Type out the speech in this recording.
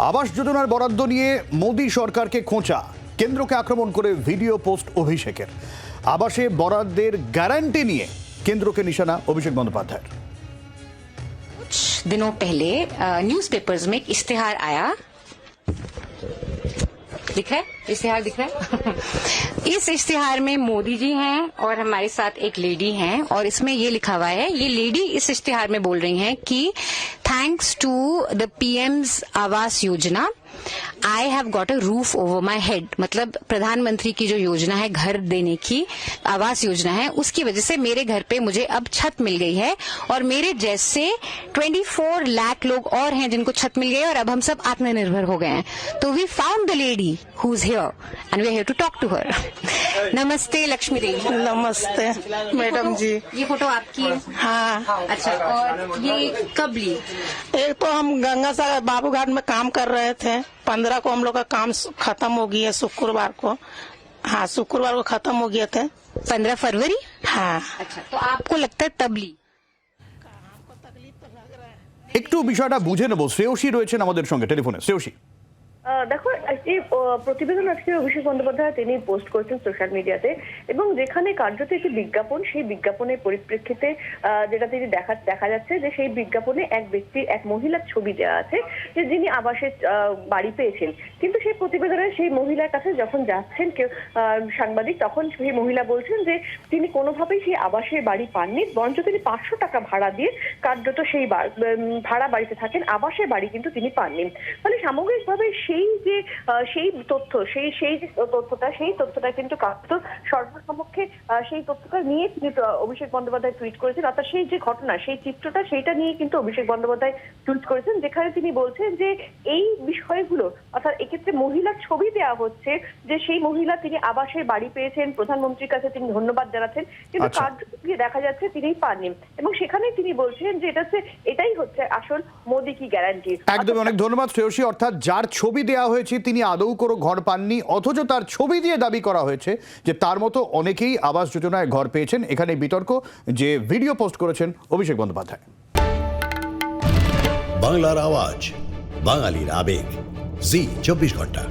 আবাস যোজনার বরাদ্দ নিয়ে মোদী সরকারকে খোঁচা কেন্দ্রকে আক্রমণ করে ভিডিও পোস্ট অভিষেকের আবাসে বরাদ্দের গ্যারান্টি নিয়ে কেন্দ্রকে নিশানা অভিষেক বন্দ্যোপাধ্যায়ের कुछ दिनों पहले न्यूज़पेपर्स में एक इश्तेहार आया दिख रहा है इश्तेहार दिख रहा है इस इश्तेहार में मोदी जी हैं और हमारे साथ एक लेडी हैं और इसमें ये लिखा हुआ है ये लेडी इस इश्तेहार में बोल रही हैं कि thanks to the PM's Avas Yojana, I have got a roof over my head मतलब प्रधानमंत्री की जो योजना है घर देने की आवास योजना है उसकी वजह से मेरे घर पे मुझे अब छत मिल गई है और मेरे जैसे 24 लाख लोग और हैं जिनको छत मिल गई है और अब हम सब आत्मनिर्भर हो गए हैं। तो we found the lady who is here and we here to talk to her नमस्ते लक्ष्मी देवी। नमस्ते मैडम जी। ये फ़ोटो आपकी है? हाँ। अच्छा और ये कब ली? एक तो हम गंगा सागर बाबू घाट में काम कर रहे थे। पंद्रह को हम लोग का काम खत्म हो गया शुक्रवार को हाँ शुक्रवार को खत्म हो गए थे पंद्रह फरवरी हाँ अच्छा तो आपको लगता है तब ली একটু বিষয়টা বুঝে নেব শ্রেয়সী রয়েছেন আমাদের সঙ্গে টেলিফোনে শ্রেয়সী আহ, দেখো একটি প্রতিবেদন আজকে অভিষেক বন্দ্যোপাধ্যায় তিনি পোস্ট করেছেন সোশ্যাল মিডিয়াতে এবং যেখানে কার্যত একটি বিজ্ঞাপন, সেই বিজ্ঞাপনের পরিপ্রেক্ষিতে যেটা তিনি দেখা দেখা যাচ্ছে যে সেই বিজ্ঞাপনে এক ব্যক্তি, এক মহিলার ছবি দেওয়া আছে যে যিনি আবাসের বাড়ি পেয়েছেন। কিন্তু সেই প্রতিবেদনে সেই মহিলার কাছে যখন যাচ্ছেন কেউ সাংবাদিক, তখন সেই মহিলা বলছেন যে তিনি কোনোভাবেই সেই আবাসের বাড়ি পাননি, বরঞ্চ তিনি পাঁচশো টাকা ভাড়া দিয়ে কার্যত সেই ভাড়া বাড়িতে থাকেন আবাসের বাড়ি কিন্তু তিনি পাননি। ফলে সামগ্রিকভাবে সেই যে সেই তথ্য সেই সেই যে তথ্যটা সেই তথ্যটা কিন্তু কার্যত সরকার সমক্ষে সেই তথ্যটা নিয়ে তিনি অভিষেক বন্দ্যোপাধ্যায় টুইট করেছেন। অর্থাৎ সেই যে ঘটনা সেই চিত্রটা সেইটা নিয়ে কিন্তু অভিষেক বন্দ্যোপাধ্যায় টুইট করেছেন যেখানে তিনি বলছেন যে এই বিষয়গুলো অর্থাৎ এক্ষেত্রে মহিলার ছবি দেওয়া হচ্ছে যে সেই মহিলা তিনি আবাসের বাড়ি পেয়েছেন প্রধানমন্ত্রীর কাছে তিনি ধন্যবাদ জানাচ্ছেন কিন্তু আচ্ছা। কার্যত গিয়ে দেখা যাচ্ছে তিনি পাননি। এবং সেখানে তিনি বলছেন যে এটা হচ্ছে এটাই হচ্ছে আসল মোদি কি গ্যারান্টি। একদমই অনেক ধন্যবাদ শ্রেয়সী। অর্থাৎ যার ছবি দেওয়া হয়েছে, তিনি আদৌ কোনো ঘর পাননি, অথচ তার ছবি দিয়ে দাবি করা হয়েছে যে তার মতো অনেকেই আবাস যোজনায় ঘর পেয়েছেন। এখানে বিতর্ক যে ভিডিও পোস্ট করেছেন অভিষেক বন্দ্যোপাধ্যায়। বাংলার আওয়াজ, বাঙালির আবেগ। জি, চব্বিশ ঘণ্টা।